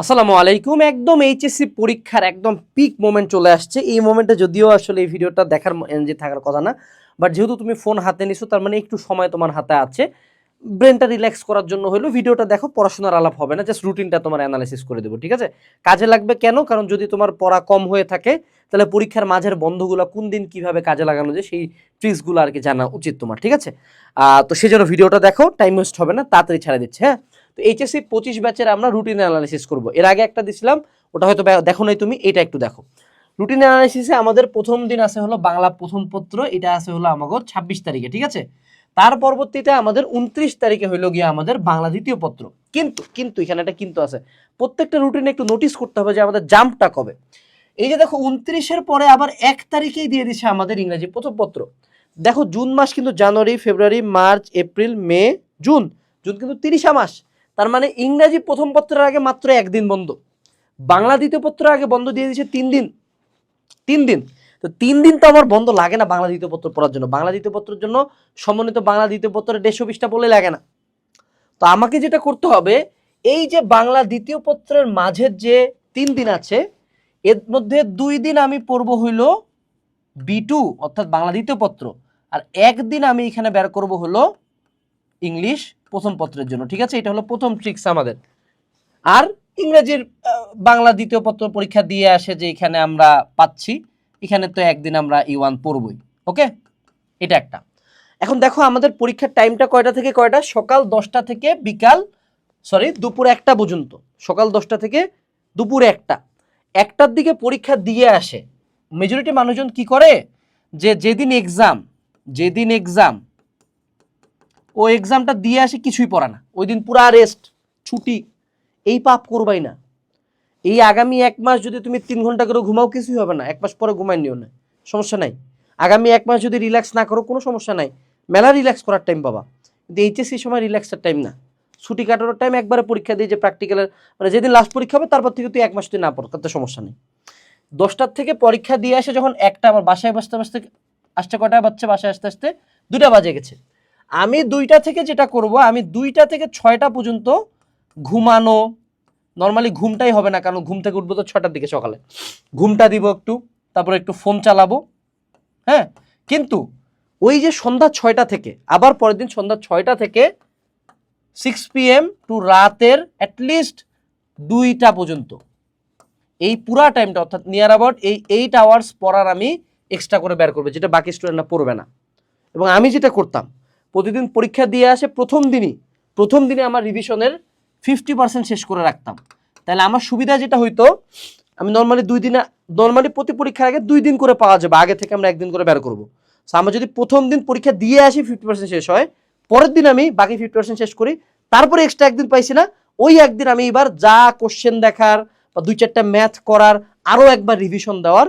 আসসালামু আলাইকুম। একদম এইচএসসি পরীক্ষার একদম পিক মোমেন্ট চলে আসছে। এই মোমেন্টে যদিও আসলে এই ভিডিওটা দেখার যে থাকার কথা না বাট যেহেতু তুমি ফোন হাতে নিছো, তার মানে একটু সময় তোমার হাতে আছে। ব্রেনটা রিল্যাক্স করার জন্য হলো ভিডিওটা দেখো, পড়াশোনার আলাপ হবে না জাস্ট রুটিনটা তোমার অ্যানালাইসিস করে দেবো, ঠিক আছে? কাজে লাগবে কেন? কারণ যদি তোমার পড়া কম হয়ে থাকে, তাহলে পরীক্ষার মাঝের বন্ধগুলো কোন দিন কীভাবে কাজে লাগানো যায়, সেই ট্রিক্সগুলো আর কি জানা উচিত তোমার, ঠিক আছে? তো সেই জন্য ভিডিওটা দেখো টাইম ওয়েস্ট হবে না, তাড়াতাড়ি ছেড়ে দিচ্ছে হ্যাঁ? তো এইচএসসি পঁচিশ ব্যাচের আমরা রুটিন অ্যানালাইসিস করব। এর আগে একটা দিছিলাম, ওটা হয়তো দেখো নাই তুমি এটা একটু দেখো। রুটিন অ্যানালাইসিসে আমাদের প্রথম দিন আছে হলো বাংলা প্রথম পত্র, এটা আছে হলো আমাদের ছাব্বিশ তারিখে, ঠিক আছে? তার পরবর্তীতে আমাদের উনত্রিশ তারিখে হইল গিয়ে আমাদের বাংলা দ্বিতীয় পত্র। কিন্তু কিন্তু এখানে একটা কিন্তু আছে। প্রত্যেকটা রুটিনে একটু নোটিস করতে হবে যে আমাদের জাম্পটা কবে। এই যে দেখো, উনত্রিশের পরে আবার এক তারিখেই দিয়ে দিচ্ছে আমাদের ইংরেজি প্রথম পত্র। দেখো, জুন মাস কিন্তু জানুয়ারি, ফেব্রুয়ারি, মার্চ, এপ্রিল, মে, জুন। জুন কিন্তু তিরিশা মাস। তার মানে ইংরাজি প্রথম পত্রের আগে মাত্র একদিন বন্ধ। বাংলা দ্বিতীয় পত্রের আগে বন্ধ দিয়ে দিয়েছে তিন দিন। তিন দিন। তো তিন দিন তো আমার বন্ধ লাগে না বাংলা দ্বিতীয় পত্র পড়ার জন্য। বাংলা দ্বিতীয় পত্রের জন্য সমন্বিত বাংলা দ্বিতীয় পত্রের দেড়শো পৃষ্ঠা বলে লাগে না। তো আমাকে যেটা করতে হবে, এই যে বাংলা দ্বিতীয় পত্রের মাঝের যে তিন দিন আছে, এর মধ্যে দুই দিন আমি পড়ব হইল বি টু অর্থাৎ বাংলা দ্বিতীয় পত্র। আর একদিন আমি এখানে বের করব হলো ইংলিশ। প্রথম পত্রের জন্য, ঠিক আছে? এটা হলো প্রথম ট্রিক্স আমাদের। আর ইংরেজির বাংলা দ্বিতীয় পত্র পরীক্ষা দিয়ে আসে যে এখানে আমরা পাচ্ছি, এখানে তো একদিন আমরা ই ওয়ান পড়বই, ওকে? এটা একটা। এখন দেখো আমাদের পরীক্ষার টাইমটা কয়টা থেকে কয়টা? সকাল দশটা থেকে বিকাল সরি দুপুর একটা পর্যন্ত। সকাল দশটা থেকে দুপুর একটা। একটার দিকে পরীক্ষা দিয়ে আসে। মেজরিটি মানুষজন কি করে? যে যেদিন এক্সাম যেদিন এক্সাম ও এক্সামটা দিয়ে আসে, কিছুই পড়া না। ওই দিন পুরা রেস্ট ছুটি। এই পাপ করবাই না। এই আগামী এক মাস যদি তুমি তিন ঘণ্টা করে ঘুমাও, কিছুই হবে না। এক মাস পরে ঘুমাই নিও না। সমস্যা নাই। আগামী এক মাস যদি রিল্যাক্স না করো, কোনো সমস্যা নাই। মেলা রিল্যাক্স করার টাইম পাবা। কিন্তু এইচএসসি সময় রিল্যাক্সের টাইম না। ছুটি কাটানোর টাইম একবারে পরীক্ষা দিয়ে যে প্র্যাকটিক্যালের মানে যেদিন লাস্ট পরীক্ষা হবে, তারপর থেকে তুই এক মাস তুই না পড়, তাতে সমস্যা নেই। দশটার থেকে পরীক্ষা দিয়ে আসে যখন একটা, আমার বাসায় বসতে বসতে আসতে কটায় বাচ্চা বাসায় আসতে আসতে দুইটা বাজে গেছে। আমি দুইটা থেকে যেটা করব, আমি দুইটা থেকে ছয়টা পর্যন্ত ঘুমানো নর্মালি ঘুমটাই হবে না, কারণ ঘুম থেকে উঠবো তো ছটার দিকে সকালে। ঘুমটা দিব একটু, তারপরে একটু ফোন চালাবো হ্যাঁ? কিন্তু ওই যে সন্ধ্যা ছয়টা থেকে, আবার পরের দিন সন্ধ্যা ছয়টা থেকে সিক্স পিএম টু রাতের অ্যাটলিস্ট দুইটা পর্যন্ত। এই পুরা টাইমটা অর্থাৎ নিয়ার অ্যাবাউট এই এইট আওয়ার্স পড়ার আমি এক্সট্রা করে বের করব, যেটা বাকি স্টুডেন্টরা পড়বে না। এবং আমি যেটা করতাম প্রতিদিন পরীক্ষা দিয়ে আসে প্রথম দিনই। প্রথম দিনে আমার রিভিশনের ফিফটি পার্সেন্ট শেষ করে রাখতাম। তাহলে আমার সুবিধা যেটা হইতো, আমি নর্মালি দুই দিনে নর্মালি প্রতি পরীক্ষার আগে দুই দিন করে পাওয়া যাবে। আগে থেকে আমরা একদিন করে বের করব। সো আমরা যদি প্রথম দিন পরীক্ষা দিয়ে আসি ফিফটি পার্সেন্ট শেষ হয়, পরের দিন আমি বাকি ফিফটি পার্সেন্ট শেষ করি। তারপরে এক্সট্রা একদিন পাইছি না, ওই একদিন আমি এবার যা কোশ্চেন দেখার বা দুই চারটা ম্যাথ করার আরও একবার রিভিশন দেওয়ার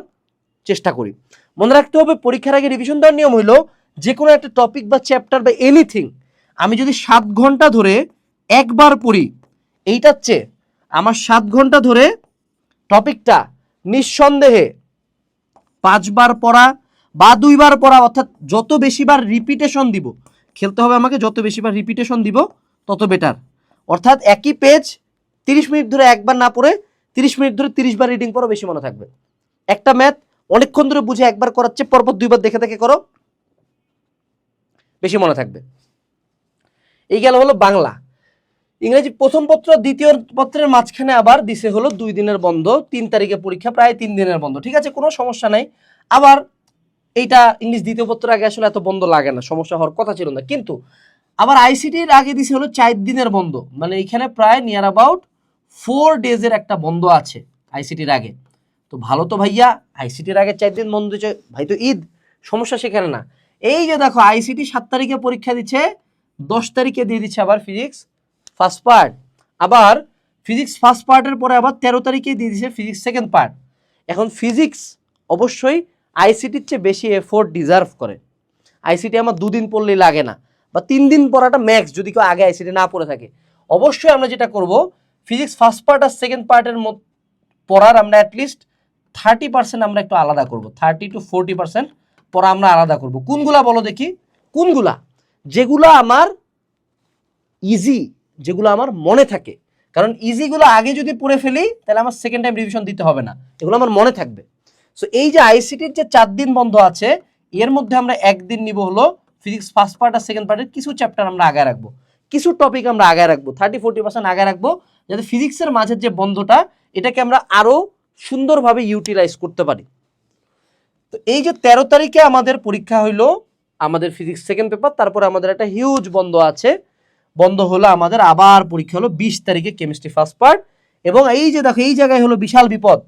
চেষ্টা করি। মনে রাখতে হবে, পরীক্ষার আগে রিভিশন দেওয়ার নিয়ম হইল যে কোনো একটা টপিক বা চ্যাপ্টার বা এনিথিং আমি যদি সাত ঘণ্টা ধরে একবার পড়ি, এইটার চেয়ে আমার সাত ঘণ্টা ধরে টপিকটা নিঃসন্দেহে পাঁচবার পড়া বা দুইবার পড়া, অর্থাৎ যত বেশিবার রিপিটেশন দিব, খেলতে হবে আমাকে, যত বেশিবার রিপিটেশন দিব, তত বেটার অর্থাৎ একই পেজ তিরিশ মিনিট ধরে একবার না পড়ে তিরিশ মিনিট ধরে তিরিশ বার রিডিং করো বেশি মনে থাকবে। একটা ম্যাথ অনেকক্ষণ ধরে বুঝে একবার করাচ্ছে পরপর দুইবার দেখে দেখে করো। বেশি মনে থাকবে। এই গেল হলো বাংলা। ইংরেজি প্রথম পত্র, দ্বিতীয় পত্রের মাঝখানে আবার দিছে হলো দুই দিনের বন্ধ, তিন তারিখে পরীক্ষা, প্রায় তিন দিনের বন্ধ। ঠিক আছে, কোনো সমস্যা নাই। আবার এইটা ইংলিশ দ্বিতীয় পত্র আগে আসলে এত বন্ধ লাগে না, সমস্যা হওয়ার কথা ছিল না। কিন্তু আবার আইসিটির আগে দিছে হলো চার দিনের বন্ধ। মানে এখানে প্রায় নিয়ার অ্যাবাউট ফোর ডেজের একটা বন্ধ আছে আইসিটির আগে। তো ভালো তো ভাইয়া আইসিটির আগে চার দিন বন্ধ ভাই তো ঈদ, সমস্যা সেখানে না। এই যে দেখো আইসিটি সাত তারিখে পরীক্ষা দিচ্ছে, দশ তারিখে দিয়ে দিচ্ছে আবার ফিজিক্স ফার্স্ট পার্ট আবার ফিজিক্স ফার্স্ট পার্টের পরে আবার তেরো তারিখে দিয়ে দিচ্ছে ফিজিক্স সেকেন্ড পার্ট এখন ফিজিক্স অবশ্যই আইসিটির চেয়ে বেশি এফোর্ট ডিজার্ভ করে। আইসিটি আমার দুদিন পড়লেই লাগে না, বা তিন দিন পড়াটা ম্যাক্স যদি কেউ আগে আইসিটি না পড়ে থাকে। অবশ্যই আমরা যেটা করব ফিজিক্স ফার্স্ট পার্ট আর সেকেন্ড পার্টের পড়ার আমরা অ্যাটলিস্ট থার্টি পার্সেন্ট আমরা একটু আলাদা করব থার্টি টু ফোরটি পার্সেন্ট পড়া আমরা আলাদা করব। কোনগুলা বলো দেখি? কোনগুলা? যেগুলো আমার ইজি যেগুলো আমার মনে থাকে। কারণ ইজিগুলো আগে যদি পড়ে ফেলি, তাহলে আমার সেকেন্ড টাইম রিভিশন দিতে হবে না। এগুলো আমার মনে থাকবে। সো এই যে আইসিটির যে চার দিন বন্ধ আছে, এর মধ্যে আমরা একদিন নিব হলো ফিজিক্স ফার্স্ট পার্ট আর সেকেন্ড পার্টের কিছু চ্যাপ্টার আমরা আগে রাখব। কিছু টপিক আমরা আগে রাখব। থার্টি ফোর্টি পার্সেন্ট আগে রাখব, যাতে ফিজিক্সের মাঝের যে বন্ধটা, এটাকে আমরা আরও সুন্দরভাবে ইউটিলাইজ করতে পারি। তো এই যে তেরো তারিখে আমাদের পরীক্ষা হইল, আমাদের ফিজিক্স সেকেন্ড পেপার তারপরে আমাদের একটা হিউজ বন্ধ আছে। বন্ধ হলো আমাদের আবার পরীক্ষা হলো বিশ তারিখে কেমিস্ট্রি ফার্স্ট পার্ট এবং এই যে দেখো, এই জায়গায় হলো বিশাল বিপদ।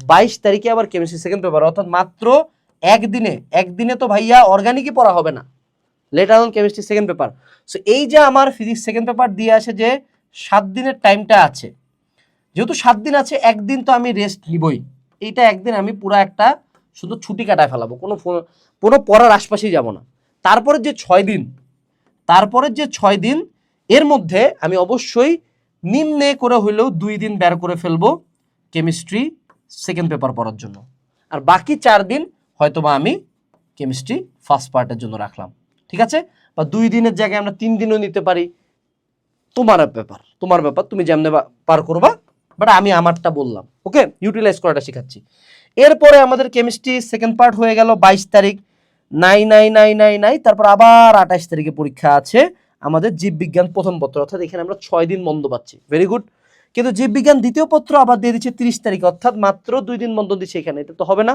বাইশ তারিখে আবার কেমিস্ট্রি সেকেন্ড পেপার অর্থাৎ মাত্র একদিনে একদিনে তো ভাইয়া অর্গানিকই পড়া হবে না। Later on chemistry second paper so এই যে আমার ফিজিক্স সেকেন্ড পেপার দিয়ে আসে যে সাত দিনের টাইমটা আছে। যেহেতু সাত দিন আছে, একদিন তো আমি রেস্ট নিবই। এইটা একদিন আমি পুরো একটা শুধু ছুটি কাটায় ফেলাবো, কোনো কোনো পড়ার আশপাশেই যাব না। তারপরে যে ছয় দিন, তারপরের যে ছয় দিন, এর মধ্যে আমি অবশ্যই নিম্নে করে হইলেও দুই দিন বের করে ফেলব কেমিস্ট্রি সেকেন্ড পেপার পড়ার জন্য। আর বাকি চার দিন হয়তোবা আমি কেমিস্ট্রি ফার্স্ট পার্টের জন্য রাখলাম। ঠিক আছে? বা দুই দিনের জায়গায় আমরা তিন দিনও নিতে পারি। তোমার ব্যাপার তোমার ব্যাপার, তুমি যেমনে পার করবা বাট আমি আমারটা বললাম। ওকে ইউটিলাইজ করাটা শেখাচ্ছি। এরপরে আমাদের কেমিস্ট্রি সেকেন্ড পার্ট হয়ে গেল বাইশ তারিখ। নাই নাই নাই নাই নাই তারপর আবার আঠাশ তারিখে পরীক্ষা আছে আমাদের জীববিজ্ঞান প্রথম পত্র। অর্থাৎ এখানে আমরা ছয় দিন বন্ধ পাচ্ছি। ভেরি গুড কিন্তু জীববিজ্ঞান দ্বিতীয় পত্র আবার দিয়ে দিচ্ছে তিরিশ তারিখ, অর্থাৎ মাত্র দুই দিন বন্ধ দিচ্ছে এখানে। এটা তো হবে না।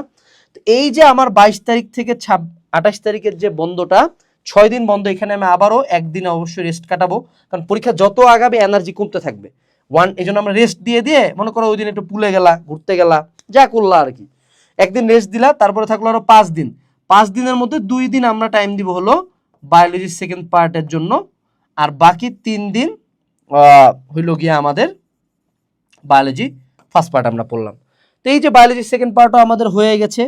তো এই যে আমার বাইশ তারিখ থেকে ছাব, আঠাশ তারিখের যে বন্ধটা, ছয় দিন বন্ধ এখানে আমি আবারও একদিন অবশ্যই রেস্ট কাটাবো। কারণ পরীক্ষা যত আগাবে এনার্জি কমতে থাকবে। ওয়ান এই জন্য আমরা রেস্ট দিয়ে দিয়ে, মনে করো ওই দিন একটু পুলে গেলা, ঘুরতে গেলা, যা করলা আর কি। একদিন রেস্ট দিলা, তারপরে থাকল আরও পাঁচ দিন। পাঁচ দিনের মধ্যে দুই দিন আমরা টাইম দিব হলো বায়োলজির সেকেন্ড পার্টের জন্য। আর বাকি তিন দিন হইল গিয়ে আমাদের বায়োলজি ফার্স্ট পার্ট আমরা পড়লাম। তো এই যে বায়োলজি সেকেন্ড পার্টও আমাদের হয়ে গেছে।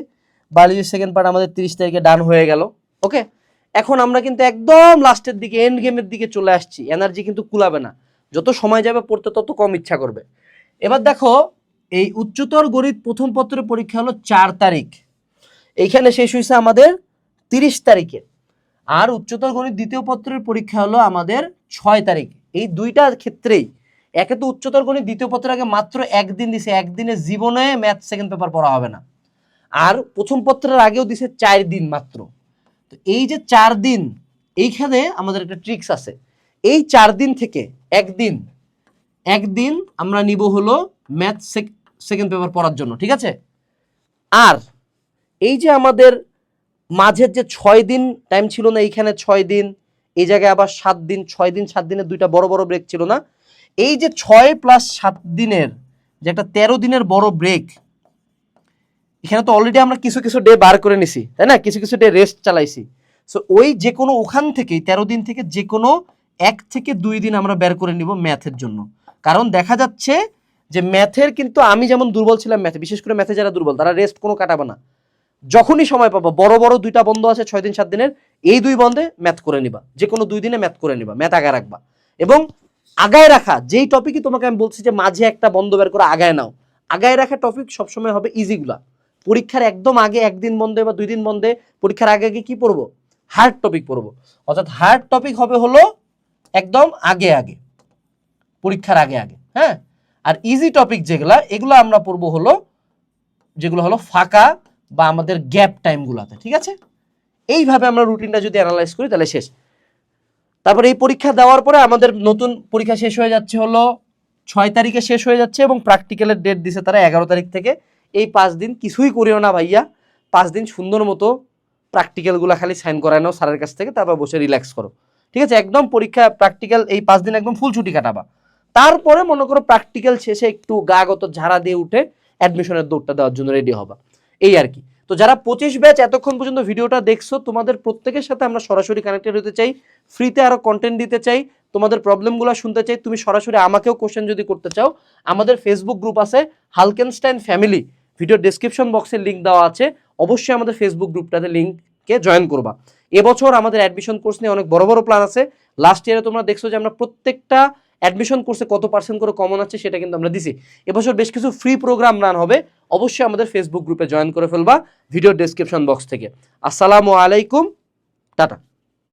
বায়োলজি সেকেন্ড পার্ট আমাদের তিরিশ তারিখে ডান হয়ে গেল। ওকে এখন আমরা কিন্তু একদম লাস্টের দিকে এন্ড গেমের দিকে চলে আসছি। এনার্জি কিন্তু কুলাবে না। যত সময় যাবে পড়তে তত কম ইচ্ছা করবে। এবার দেখো এই উচ্চতর গণিত প্রথম পত্রের পরীক্ষা হলো চার তারিখ। এইখানে শেষ হয়েছে আমাদের তিরিশ তারিখে। আর উচ্চতর গণিত দ্বিতীয় পত্রের পরীক্ষা হলো আমাদের ছয় তারিখ। এই দুইটা ক্ষেত্রেই, একে তো উচ্চতর গণিত দ্বিতীয় পত্রের আগে মাত্র একদিন দিছে, একদিনে জীবনে ম্যাথ সেকেন্ড পেপার পড়া হবে না। আর প্রথম পত্রের আগেও দিছে চার দিন মাত্র। তো এই যে চার দিন, এইখানে আমাদের একটা ট্রিক্স আছে। এই চার দিন থেকে একদিন একদিন আমরা নিব হলো ম্যাথ সেকেন্ড পেপার পড়ার জন্য, ঠিক আছে? আর এই যে আমাদের মাঝের যে ছয় দিন টাইম ছিল না, এইখানে ছয় দিন, এই জায়গায় আবার সাত দিন, ছয় দিন, সাত দিনের দুইটা বড় বড় ব্রেক ছিল না। এই যে ছয় প্লাস সাত দিনের যে একটা তেরো দিনের বড় ব্রেক এখানে তো অলরেডি আমরা কিছু কিছু ডে বার করে নিছি, তাই না? কিছু কিছু ডে রেস্ট চালাইছি। সো ওই যে কোনো ওখান থেকেই, তেরো দিন থেকে যে কোনো এক থেকে দুই দিন আমরা বের করে নিব ম্যাথের জন্য। কারণ দেখা যাচ্ছে যে ম্যাথের কিন্তু আমি যেমন দুর্বল ছিলাম ম্যাথে, বিশেষ করে ম্যাথে যারা দুর্বল, তারা রেস্ট কোনো কাটাবে না। যখনই সময় পাবো, বড় বড় দুইটা বন্ধ আছে, ছয় দিন, সাত দিনের, এই দুই বন্ধে ম্যাথ করে নিবা। যে কোনো দুই দিনে ম্যাথ করে নিবা, ম্যাথ আগায় রাখবা। এবং আগায় রাখা, যেই টপিকই তোমাকে আমি বলছি যে মাঝে একটা বন্ধ বের করে আগায় নাও, আগায় রাখা টপিক সবসময় হবে ইজিগুলা পরীক্ষার একদম আগে একদিন বন্ধে বা দুই দিন বন্ধে পরীক্ষার আগে আগে কি পড়ব? হার্ড টপিক পড়ব। অর্থাৎ হার্ড টপিক হবে হলো একদম আগে আগে। পরীক্ষার আগে আগে হ্যাঁ? আর ইজি টপিক যেগুলা, এগুলো আমরা পড়ব হলো, যেগুলো হলো ফাঁকা বা আমাদের গ্যাপ টাইমগুলোতে ঠিক আছে? এইভাবে আমরা রুটিনটা যদি অ্যানালাইজ করি, তাহলে শেষ। তারপরে এই পরীক্ষা দেওয়ার পরে আমাদের নতুন পরীক্ষা শেষ হয়ে যাচ্ছে হলো ছয় তারিখে শেষ হয়ে যাচ্ছে এবং প্র্যাকটিক্যালের ডেট দিছে তারা এগারো তারিখ থেকে। এই পাঁচ দিন কিছুই করিও না ভাইয়া। পাঁচ দিন সুন্দর মতো প্র্যাকটিক্যালগুলো খালি সাইন করায় নাও স্যারের কাছ থেকে, তারপর বসে রিল্যাক্স করো। ঠিক আছে? একদম পরীক্ষা প্র্যাকটিক্যাল এই পাঁচ দিন একদম ফুল ছুটি কাটাবা। তারপরে মনে করো প্র্যাকটিক্যাল শেষে একটু গাগত ঝাড়া দিয়ে উঠে অ্যাডমিশনের দৌড়টা দেওয়ার জন্য রেডি হবা। এই আর কি। তো যারা পঁচিশ ব্যাচ এতক্ষণ পর্যন্ত ভিডিওটা দেখছ, তোমাদের প্রত্যেকের সাথে আমরা সরাসরি কানেক্টেড হতে চাই ফ্রিতে আরও কন্টেন্ট দিতে চাই, তোমাদের প্রবলেমগুলো শুনতে চাই, তুমি সরাসরি আমাকেও কোশ্চেন যদি করতে চাও, আমাদের ফেসবুক গ্রুপ আছে হালকেনস্টাইন ফ্যামিলি ভিডিও ডেসক্রিপশন বক্সে লিঙ্ক দেওয়া আছে। অবশ্যই আমাদের ফেসবুক গ্রুপটাতে লিঙ্ককে জয়েন করবা। এবছর আমাদের অ্যাডমিশন কোর্স নিয়ে অনেক বড় বড় প্ল্যান আছে। লাস্ট ইয়ারে তোমরা দেখছ যে আমরা প্রত্যেকটা অ্যাডমিশন কোর্সে কত পার্সেন্ট করে কমন আছে সেটা কিন্তু আমরা দিছি। এবছর বেশ কিছু ফ্রি প্রোগ্রাম রান হবে, অবশ্যই আমাদের ফেসবুক গ্রুপে জয়েন করে ফেলবা ভিডিও ডেসক্রিপশন বক্স থেকে। আসসালামু আলাইকুম, টাটা।